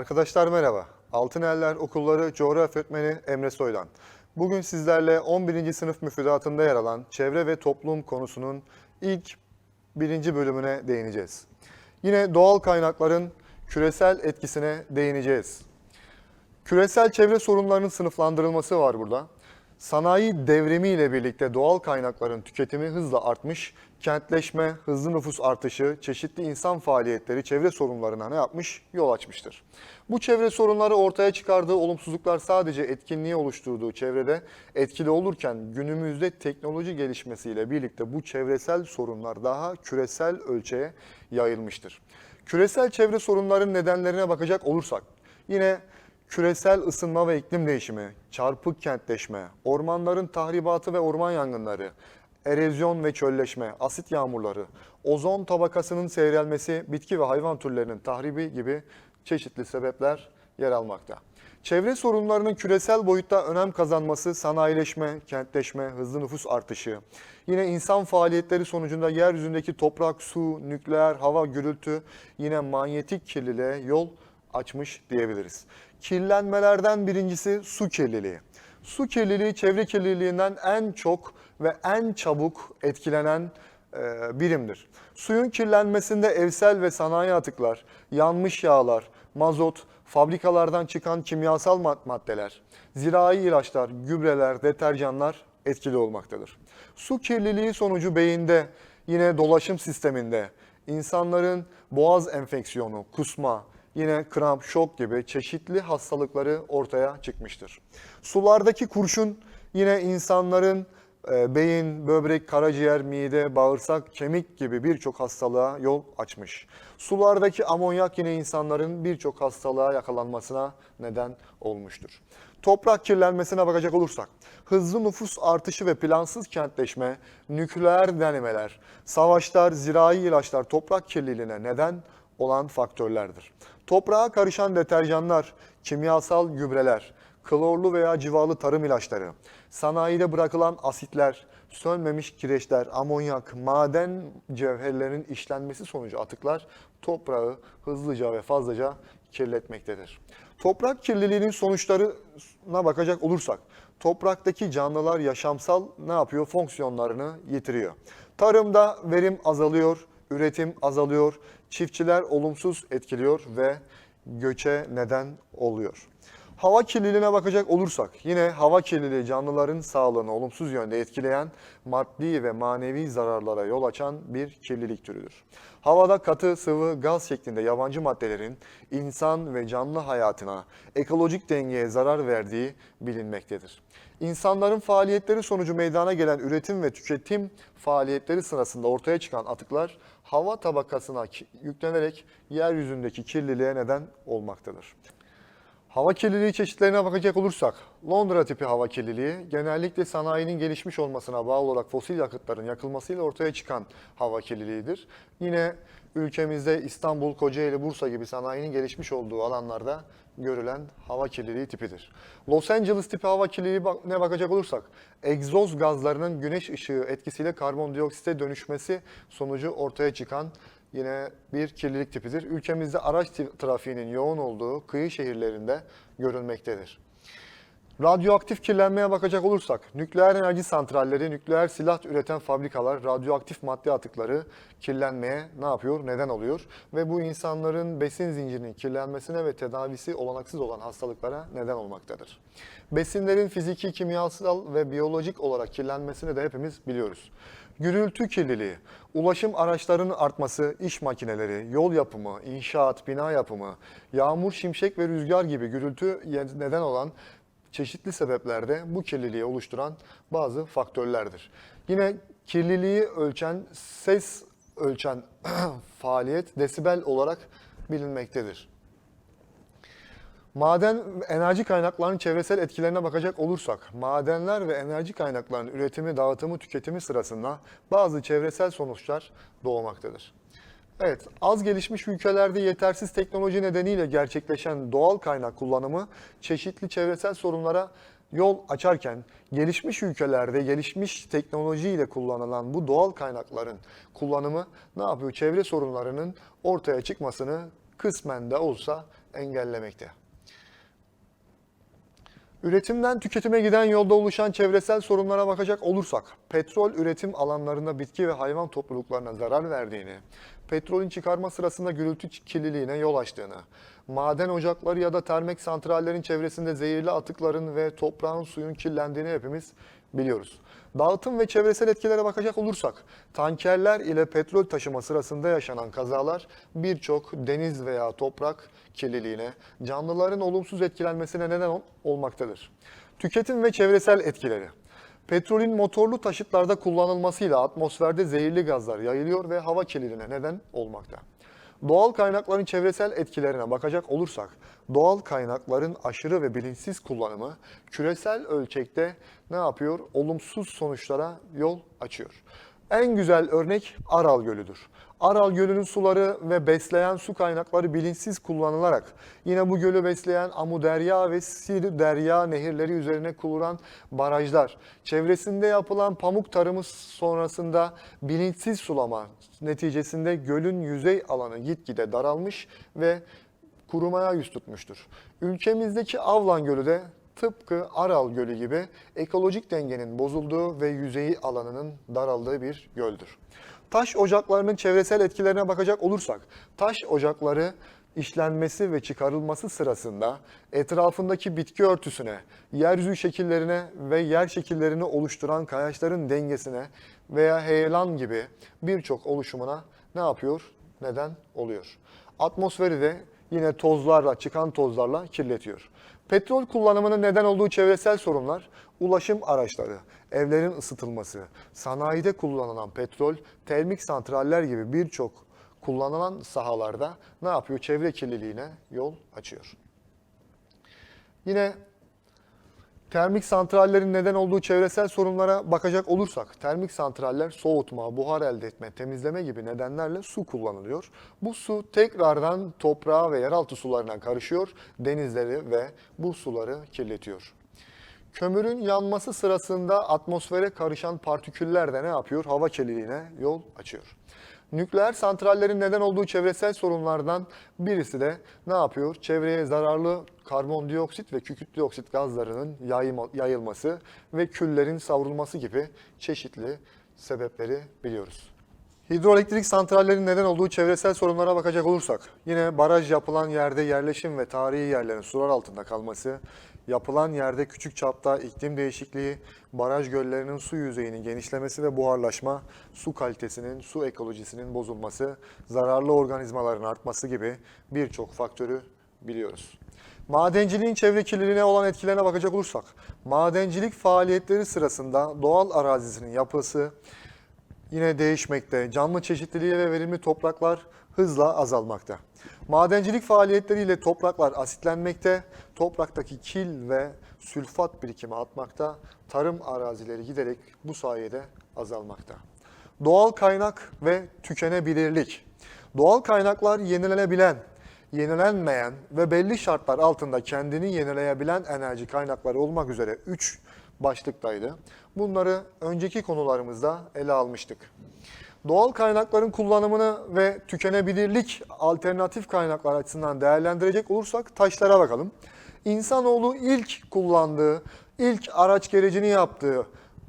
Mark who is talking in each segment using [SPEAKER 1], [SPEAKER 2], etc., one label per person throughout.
[SPEAKER 1] Arkadaşlar merhaba. Altın Eller Okulları Coğrafya Öğretmeni Emre Soylan. Bugün sizlerle 11. sınıf müfredatında yer alan çevre ve toplum konusunun ilk birinci bölümüne değineceğiz. Yine doğal kaynakların küresel etkisine değineceğiz. Küresel çevre sorunlarının sınıflandırılması var burada. Sanayi devrimi ile birlikte doğal kaynakların tüketimi hızla artmış, kentleşme, hızlı nüfus artışı, çeşitli insan faaliyetleri çevre sorunlarına ne yapmış? Yol açmıştır. Bu çevre sorunları ortaya çıkardığı olumsuzluklar sadece etkinliği oluşturduğu çevrede etkili olurken günümüzde teknoloji gelişmesiyle birlikte bu çevresel sorunlar daha küresel ölçeğe yayılmıştır. Küresel çevre sorunların nedenlerine bakacak olursak yine küresel ısınma ve iklim değişimi, çarpık kentleşme, ormanların tahribatı ve orman yangınları, erozyon ve çölleşme, asit yağmurları, ozon tabakasının seyrelmesi, bitki ve hayvan türlerinin tahribi gibi çeşitli sebepler yer almakta. Çevre sorunlarının küresel boyutta önem kazanması, sanayileşme, kentleşme, hızlı nüfus artışı, yine insan faaliyetleri sonucunda yeryüzündeki toprak, su, nükleer, hava, gürültü, yine manyetik kirliliğe yol açmış diyebiliriz. Kirlenmelerden birincisi su kirliliği. Su kirliliği çevre kirliliğinden en çok ve en çabuk etkilenen e, birimdir. Suyun kirlenmesinde evsel ve sanayi atıklar, yanmış yağlar, mazot, fabrikalardan çıkan kimyasal mad- maddeler, zirai ilaçlar, gübreler, deterjanlar etkili olmaktadır. Su kirliliği sonucu beyinde, yine dolaşım sisteminde, insanların boğaz enfeksiyonu, kusma, yine kramp, şok gibi çeşitli hastalıkları ortaya çıkmıştır. Sulardaki kurşun yine insanların e, beyin, böbrek, karaciğer, mide, bağırsak, kemik gibi birçok hastalığa yol açmış. Sulardaki amonyak yine insanların birçok hastalığa yakalanmasına neden olmuştur. Toprak kirlenmesine bakacak olursak, hızlı nüfus artışı ve plansız kentleşme, nükleer denemeler, savaşlar, zirai ilaçlar toprak kirliliğine neden olan faktörlerdir. Toprağa karışan deterjanlar, kimyasal gübreler, klorlu veya civalı tarım ilaçları, sanayide bırakılan asitler, sönmemiş kireçler, amonyak, maden cevherlerinin işlenmesi sonucu atıklar toprağı hızlıca ve fazlaca kirletmektedir. Toprak kirliliğinin sonuçlarına bakacak olursak, topraktaki canlılar yaşamsal ne yapıyor? Fonksiyonlarını yitiriyor. Tarımda verim azalıyor, üretim azalıyor, çiftçiler olumsuz etkiliyor ve göçe neden oluyor. Hava kirliliğine bakacak olursak yine hava kirliliği canlıların sağlığını olumsuz yönde etkileyen maddi ve manevi zararlara yol açan bir kirlilik türüdür. Havada katı, sıvı, gaz şeklinde yabancı maddelerin insan ve canlı hayatına, ekolojik dengeye zarar verdiği bilinmektedir. İnsanların faaliyetleri sonucu meydana gelen üretim ve tüketim faaliyetleri sırasında ortaya çıkan atıklar hava tabakasına yüklenerek yeryüzündeki kirliliğe neden olmaktadır. Hava kirliliği çeşitlerine bakacak olursak, Londra tipi hava kirliliği genellikle sanayinin gelişmiş olmasına bağlı olarak fosil yakıtların yakılmasıyla ortaya çıkan hava kirliliğidir. Yine ülkemizde İstanbul, Kocaeli, Bursa gibi sanayinin gelişmiş olduğu alanlarda görülen hava kirliliği tipidir. Los Angeles tipi hava kirliliğine bakacak olursak, egzoz gazlarının güneş ışığı etkisiyle karbondioksite dönüşmesi sonucu ortaya çıkan yine bir kirlilik tipidir. Ülkemizde araç trafiğinin yoğun olduğu kıyı şehirlerinde görülmektedir. Radyoaktif kirlenmeye bakacak olursak, nükleer enerji santralleri, nükleer silah üreten fabrikalar, radyoaktif madde atıkları kirlenmeye ne yapıyor? Neden oluyor? Ve bu insanların besin zincirinin kirlenmesine ve tedavisi olanaksız olan hastalıklara neden olmaktadır. Besinlerin fiziki, kimyasal ve biyolojik olarak kirlenmesini de hepimiz biliyoruz. Gürültü kirliliği, ulaşım araçlarının artması, iş makineleri, yol yapımı, inşaat, bina yapımı, yağmur, şimşek ve rüzgar gibi gürültü neden olan çeşitli sebeplerde bu kirliliği oluşturan bazı faktörlerdir. Yine kirliliği ölçen, ses ölçen faaliyet desibel olarak bilinmektedir. Maden enerji kaynaklarının çevresel etkilerine bakacak olursak, madenler ve enerji kaynaklarının üretimi, dağıtımı, tüketimi sırasında bazı çevresel sonuçlar doğmaktadır. Evet, az gelişmiş ülkelerde yetersiz teknoloji nedeniyle gerçekleşen doğal kaynak kullanımı çeşitli çevresel sorunlara yol açarken gelişmiş ülkelerde gelişmiş teknolojiyle kullanılan bu doğal kaynakların kullanımı ne yapıyor? Çevre sorunlarının ortaya çıkmasını kısmen de olsa engellemekte. Üretimden tüketime giden yolda oluşan çevresel sorunlara bakacak olursak, petrol üretim alanlarında bitki ve hayvan topluluklarına zarar verdiğini, petrolün çıkarma sırasında gürültü kirliliğine yol açtığını, maden ocakları ya da termik santrallerin çevresinde zehirli atıkların ve toprağın suyun kirlendiğini hepimiz biliyoruz. Dağıtım ve çevresel etkilere bakacak olursak, tankerler ile petrol taşıma sırasında yaşanan kazalar birçok deniz veya toprak kirliliğine, canlıların olumsuz etkilenmesine neden ol- olmaktadır. Tüketim ve çevresel etkileri. Petrolün motorlu taşıtlarda kullanılmasıyla atmosferde zehirli gazlar yayılıyor ve hava kirliliğine neden olmakta. Doğal kaynakların çevresel etkilerine bakacak olursak, doğal kaynakların aşırı ve bilinçsiz kullanımı küresel ölçekte ne yapıyor? Olumsuz sonuçlara yol açıyor. En güzel örnek Aral Gölü'dür. Aral Gölü'nün suları ve besleyen su kaynakları bilinçsiz kullanılarak yine bu gölü besleyen Amuderya ve Sir Derya nehirleri üzerine kurulan barajlar, çevresinde yapılan pamuk tarımı sonrasında bilinçsiz sulama neticesinde gölün yüzey alanı gitgide daralmış ve kurumaya yüz tutmuştur. Ülkemizdeki Avlan Gölü de tıpkı Aral Gölü gibi ekolojik dengenin bozulduğu ve yüzeyi alanının daraldığı bir göldür. Taş ocaklarının çevresel etkilerine bakacak olursak, taş ocakları işlenmesi ve çıkarılması sırasında etrafındaki bitki örtüsüne, yeryüzü şekillerine ve yer şekillerini oluşturan kayaçların dengesine veya heyelan gibi birçok oluşumuna ne yapıyor? Neden oluyor? Atmosferi de yine tozlarla, çıkan tozlarla kirletiyor. Petrol kullanımının neden olduğu çevresel sorunlar, ulaşım araçları, evlerin ısıtılması, sanayide kullanılan petrol, termik santraller gibi birçok kullanılan sahalarda ne yapıyor? Çevre kirliliğine yol açıyor. Yine termik santrallerin neden olduğu çevresel sorunlara bakacak olursak, termik santraller soğutma, buhar elde etme, temizleme gibi nedenlerle su kullanılıyor. Bu su tekrardan toprağa ve yeraltı sularına karışıyor, denizleri ve bu suları kirletiyor. Kömürün yanması sırasında atmosfere karışan partiküller de ne yapıyor? Hava kirliliğine yol açıyor. Nükleer santrallerin neden olduğu çevresel sorunlardan birisi de ne yapıyor? Çevreye zararlı karbondioksit ve kükürt dioksit gazlarının yayılması ve küllerin savrulması gibi çeşitli sebepleri biliyoruz. Hidroelektrik santrallerin neden olduğu çevresel sorunlara bakacak olursak, yine baraj yapılan yerde yerleşim ve tarihi yerlerin sular altında kalması, yapılan yerde küçük çapta iklim değişikliği, baraj göllerinin su yüzeyinin genişlemesi ve buharlaşma, su kalitesinin, su ekolojisinin bozulması, zararlı organizmaların artması gibi birçok faktörü biliyoruz. Madenciliğin çevre kirliliğine olan etkilerine bakacak olursak, madencilik faaliyetleri sırasında doğal arazisinin yapısı, yine değişmekte. Canlı çeşitliliği ve verimli topraklar hızla azalmakta. Madencilik faaliyetleriyle topraklar asitlenmekte, topraktaki kil ve sülfat birikimi artmakta, tarım arazileri giderek bu sayede azalmakta. Doğal kaynak ve tükenebilirlik. Doğal kaynaklar yenilenebilen, yenilenmeyen ve belli şartlar altında kendini yenileyebilen enerji kaynakları olmak üzere 3 başlıktaydı. Bunları önceki konularımızda ele almıştık. Doğal kaynakların kullanımını ve tükenebilirlik alternatif kaynaklar açısından değerlendirecek olursak taşlara bakalım. İnsanoğlu ilk kullandığı, ilk araç gerecini yaptığı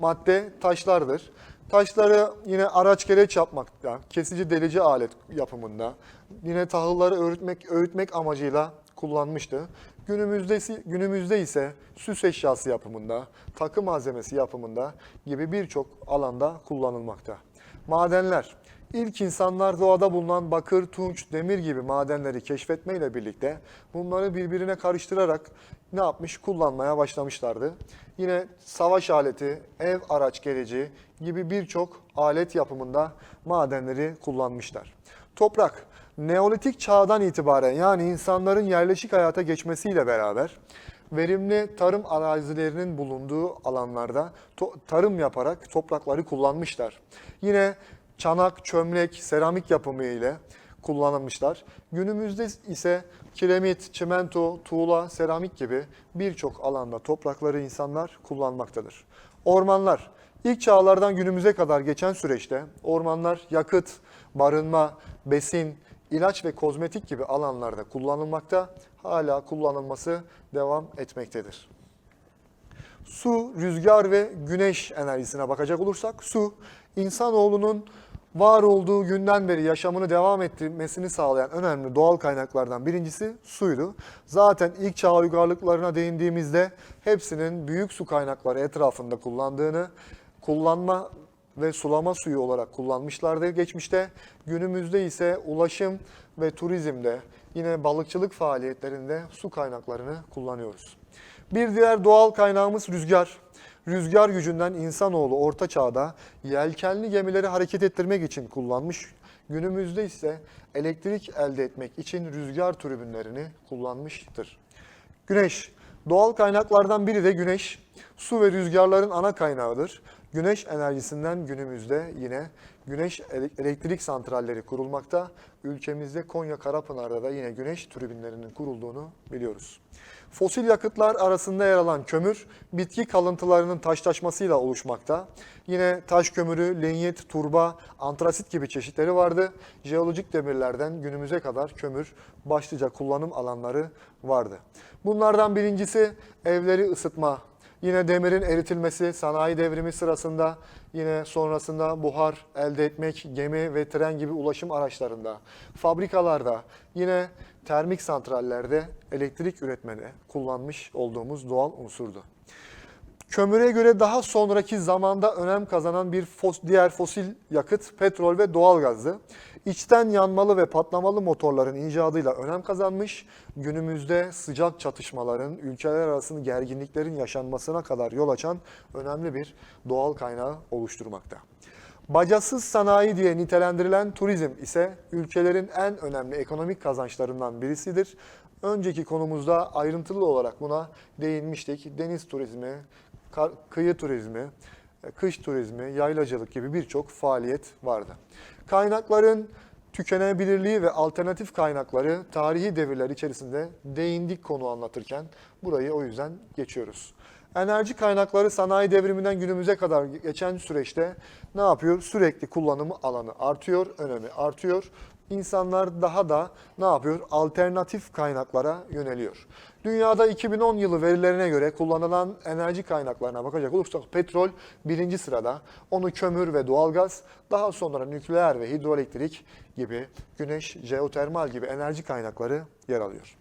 [SPEAKER 1] madde taşlardır. Taşları yine araç gereç yapmakta, kesici delici alet yapımında, yine tahılları öğütmek, öğütmek amacıyla kullanmıştı. Günümüzde, günümüzde ise süs eşyası yapımında, takı malzemesi yapımında gibi birçok alanda kullanılmakta. Madenler. İlk insanlar doğada bulunan bakır, tunç, demir gibi madenleri keşfetmeyle birlikte bunları birbirine karıştırarak ne yapmış? Kullanmaya başlamışlardı. Yine savaş aleti, ev araç gereci gibi birçok alet yapımında madenleri kullanmışlar. Toprak. Neolitik çağdan itibaren yani insanların yerleşik hayata geçmesiyle beraber verimli tarım arazilerinin bulunduğu alanlarda tarım yaparak toprakları kullanmışlar. Yine çanak, çömlek, seramik yapımı ile kullanılmışlar. Günümüzde ise kiremit, çimento, tuğla, seramik gibi birçok alanda toprakları insanlar kullanmaktadır. Ormanlar. İlk çağlardan günümüze kadar geçen süreçte ormanlar yakıt, barınma, besin, ilaç ve kozmetik gibi alanlarda kullanılmakta, hala kullanılması devam etmektedir. Su, rüzgar ve güneş enerjisine bakacak olursak su insanoğlunun var olduğu günden beri yaşamını devam ettirmesini sağlayan önemli doğal kaynaklardan birincisi suydu. Zaten ilk çağ uygarlıklarına değindiğimizde hepsinin büyük su kaynakları etrafında kullandığını, kullanma ve sulama suyu olarak kullanmışlardı geçmişte. Günümüzde ise ulaşım ve turizmde yine balıkçılık faaliyetlerinde su kaynaklarını kullanıyoruz. Bir diğer doğal kaynağımız rüzgar. Rüzgar gücünden insanoğlu orta çağda yelkenli gemileri hareket ettirmek için kullanmış. Günümüzde ise elektrik elde etmek için rüzgar türbinlerini kullanmıştır. Güneş. Doğal kaynaklardan biri de güneş. Su ve rüzgarların ana kaynağıdır. Güneş enerjisinden günümüzde yine güneş ele- elektrik santralleri kurulmakta. Ülkemizde Konya Karapınar'da da yine güneş türbinlerinin kurulduğunu biliyoruz. Fosil yakıtlar arasında yer alan kömür, bitki kalıntılarının taşlaşmasıyla oluşmakta. Yine taş kömürü, linyit, turba, antrasit gibi çeşitleri vardı. Jeolojik demirlerden günümüze kadar kömür başlıca kullanım alanları vardı. Bunlardan birincisi evleri ısıtma. Yine demirin eritilmesi sanayi devrimi sırasında, yine sonrasında buhar elde etmek, gemi ve tren gibi ulaşım araçlarında, fabrikalarda, yine termik santrallerde elektrik üretmede kullanmış olduğumuz doğal unsurdu. Kömüre göre daha sonraki zamanda önem kazanan bir fos- diğer fosil yakıt petrol ve doğalgazdı. İçten yanmalı ve patlamalı motorların icadıyla önem kazanmış, günümüzde sıcak çatışmaların, ülkeler arasında gerginliklerin yaşanmasına kadar yol açan önemli bir doğal kaynağı oluşturmakta. Bacasız sanayi diye nitelendirilen turizm ise ülkelerin en önemli ekonomik kazançlarından birisidir. Önceki konumuzda ayrıntılı olarak buna değinmiştik. Deniz turizmi, kıyı turizmi, e, kış turizmi, yaylacılık gibi birçok faaliyet vardı. Kaynakların tükenebilirliği ve alternatif kaynakları tarihi devirler içerisinde değindik konu anlatırken burayı o yüzden geçiyoruz. Enerji kaynakları sanayi devriminden günümüze kadar geçen süreçte ne yapıyor? Sürekli kullanımı alanı artıyor, önemi artıyor. İnsanlar daha da ne yapıyor? Alternatif kaynaklara yöneliyor. Dünyada 2010 yılı verilerine göre kullanılan enerji kaynaklarına bakacak olursak petrol birinci sırada. Onu kömür ve doğalgaz, daha sonra nükleer ve hidroelektrik gibi güneş, jeotermal gibi enerji kaynakları yer alıyor.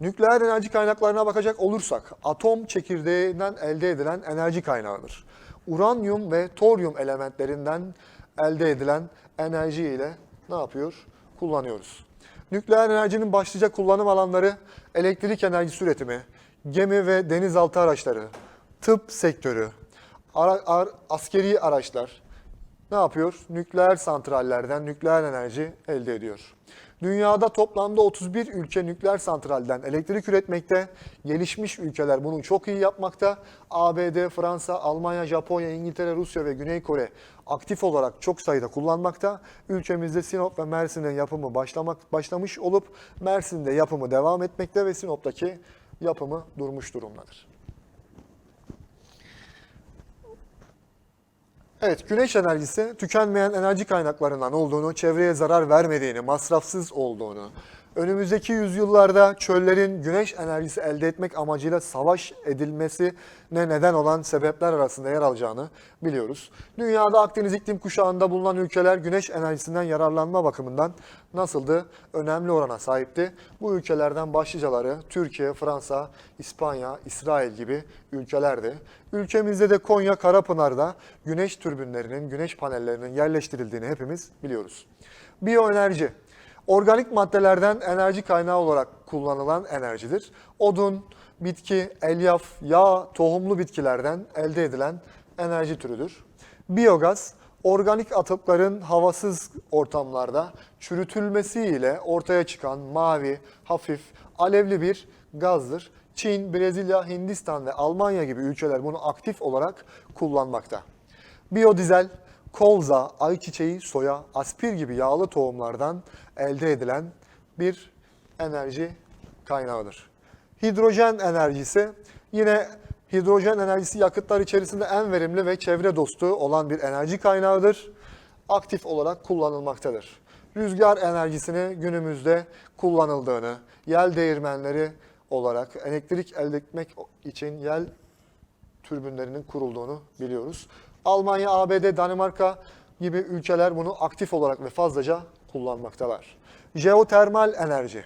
[SPEAKER 1] Nükleer enerji kaynaklarına bakacak olursak atom çekirdeğinden elde edilen enerji kaynağıdır. Uranyum ve toryum elementlerinden elde edilen enerji ile ne yapıyor? Kullanıyoruz. Nükleer enerjinin başlıca kullanım alanları elektrik enerjisi üretimi, gemi ve denizaltı araçları, tıp sektörü, ara- ar- askeri araçlar, ne yapıyor? Nükleer santrallerden nükleer enerji elde ediyor. Dünyada toplamda 31 ülke nükleer santralden elektrik üretmekte. Gelişmiş ülkeler bunu çok iyi yapmakta. ABD, Fransa, Almanya, Japonya, İngiltere, Rusya ve Güney Kore aktif olarak çok sayıda kullanmakta. Ülkemizde Sinop ve Mersin'in yapımı başlamak başlamış olup Mersin'de yapımı devam etmekte ve Sinop'taki yapımı durmuş durumdadır. Evet, güneş enerjisi tükenmeyen enerji kaynaklarından olduğunu, çevreye zarar vermediğini, masrafsız olduğunu, önümüzdeki yüzyıllarda çöllerin güneş enerjisi elde etmek amacıyla savaş edilmesine neden olan sebepler arasında yer alacağını biliyoruz. Dünyada Akdeniz iklim kuşağında bulunan ülkeler güneş enerjisinden yararlanma bakımından nasıldı? Önemli orana sahipti. Bu ülkelerden başlıcaları Türkiye, Fransa, İspanya, İsrail gibi ülkelerdi. Ülkemizde de Konya Karapınar'da güneş türbinlerinin, güneş panellerinin yerleştirildiğini hepimiz biliyoruz. Biyoenerji, organik maddelerden enerji kaynağı olarak kullanılan enerjidir. Odun, bitki, elyaf, yağ, tohumlu bitkilerden elde edilen enerji türüdür. Biyogaz, organik atıkların havasız ortamlarda çürütülmesiyle ortaya çıkan mavi, hafif, alevli bir gazdır. Çin, Brezilya, Hindistan ve Almanya gibi ülkeler bunu aktif olarak kullanmakta. Biyodizel, kolza, ayçiçeği, soya, aspir gibi yağlı tohumlardan elde edilen bir enerji kaynağıdır. Hidrojen enerjisi yine hidrojen enerjisi yakıtlar içerisinde en verimli ve çevre dostu olan bir enerji kaynağıdır. Aktif olarak kullanılmaktadır. rüzgar enerjisini günümüzde kullanıldığını, yel değirmenleri olarak elektrik elde etmek için yel türbinlerinin kurulduğunu biliyoruz. Almanya, ABD, Danimarka gibi ülkeler bunu aktif olarak ve fazlaca kullanmaktalar. Jeotermal enerji.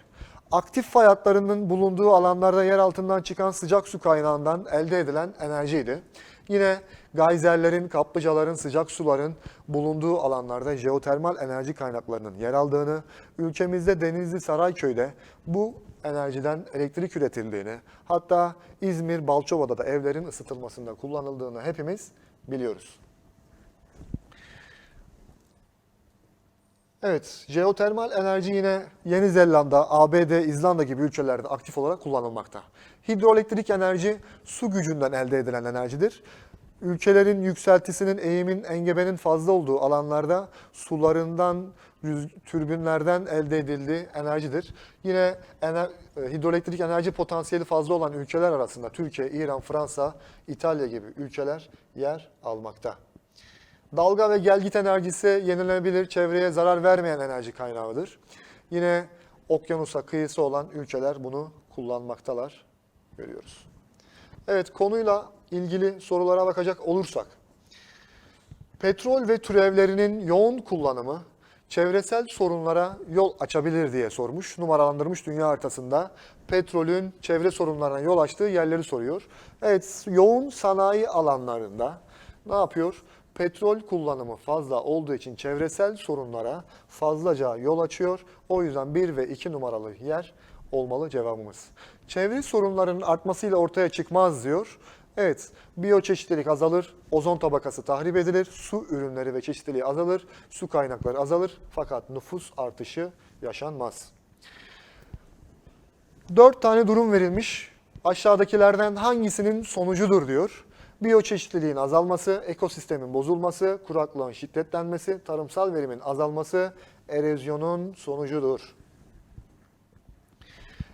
[SPEAKER 1] Aktif fay hatlarının bulunduğu alanlarda yer altından çıkan sıcak su kaynağından elde edilen enerjiydi. Yine gayzerlerin, kaplıcaların, sıcak suların bulunduğu alanlarda jeotermal enerji kaynaklarının yer aldığını, ülkemizde Denizli Sarayköy'de bu enerjiden elektrik üretildiğini, hatta İzmir Balçova'da da evlerin ısıtılmasında kullanıldığını hepimiz biliyoruz. Evet, jeotermal enerji yine Yeni Zelanda, ABD, İzlanda gibi ülkelerde aktif olarak kullanılmakta. Hidroelektrik enerji su gücünden elde edilen enerjidir. Ülkelerin yükseltisinin, eğimin, engebenin fazla olduğu alanlarda sularından, türbinlerden elde edildiği enerjidir. Yine ener- e, hidroelektrik enerji potansiyeli fazla olan ülkeler arasında Türkiye, İran, Fransa, İtalya gibi ülkeler yer almakta. Dalga ve gelgit enerjisi yenilenebilir, çevreye zarar vermeyen enerji kaynağıdır. Yine okyanusa kıyısı olan ülkeler bunu kullanmaktalar, görüyoruz. Evet, konuyla ilgili sorulara bakacak olursak, petrol ve türevlerinin yoğun kullanımı çevresel sorunlara yol açabilir diye sormuş, numaralandırmış dünya haritasında. Petrolün çevre sorunlarına yol açtığı yerleri soruyor. Evet, yoğun sanayi alanlarında ne yapıyor? Petrol kullanımı fazla olduğu için çevresel sorunlara fazlaca yol açıyor. O yüzden 1 ve 2 numaralı yer olmalı cevabımız. Çevre sorunlarının artmasıyla ortaya çıkmaz diyor. Evet, biyoçeşitlilik azalır, ozon tabakası tahrip edilir, su ürünleri ve çeşitliliği azalır, su kaynakları azalır fakat nüfus artışı yaşanmaz. Dört tane durum verilmiş. Aşağıdakilerden hangisinin sonucudur diyor. Biyoçeşitliliğin azalması, ekosistemin bozulması, kuraklığın şiddetlenmesi, tarımsal verimin azalması erozyonun sonucudur.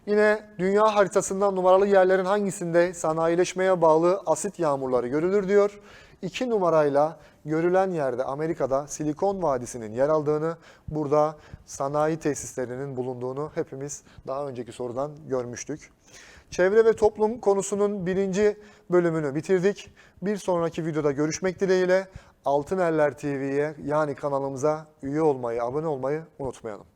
[SPEAKER 1] Yine dünya haritasından numaralı yerlerin hangisinde sanayileşmeye bağlı asit yağmurları görülür diyor. 2 numarayla görülen yerde Amerika'da Silikon Vadisi'nin yer aldığını, burada sanayi tesislerinin bulunduğunu hepimiz daha önceki sorudan görmüştük. Çevre ve toplum konusunun birinci bölümünü bitirdik. Bir sonraki videoda görüşmek dileğiyle Altın Eller TV'ye yani kanalımıza üye olmayı, abone olmayı unutmayalım.